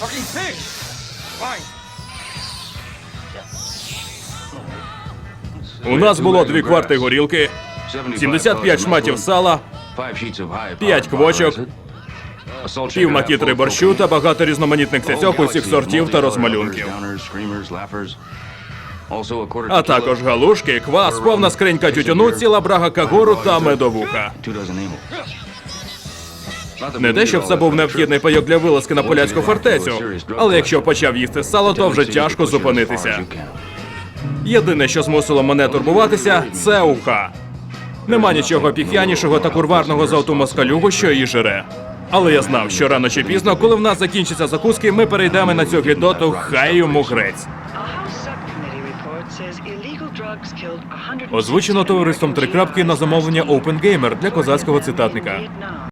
Fucking sick! Fine. У нас було дві кварти горілки, 75 шматів сала, 5 квочок, пів макітри борщу та багато різноманітних цяцьок усіх сортів та розмалюнків. А також галушки, квас, повна скринька тютюну, ціла брага кагуру та медовуха. Не те, щоб це був необхідний пайок для вилазки на поляцьку фортецю, але якщо почав їсти сало, то вже тяжко зупинитися. Єдине, що змусило мене турбуватися, це уха. Нема нічого піх'янішого та курварного за оту москалюгу, що її жире. Але я знав, що рано чи пізно, коли в нас закінчаться закуски, ми перейдемо на цю гідоту, хай йому грець. Озвучено товариством три крапки на замовлення Open Gamer для козацького цитатника.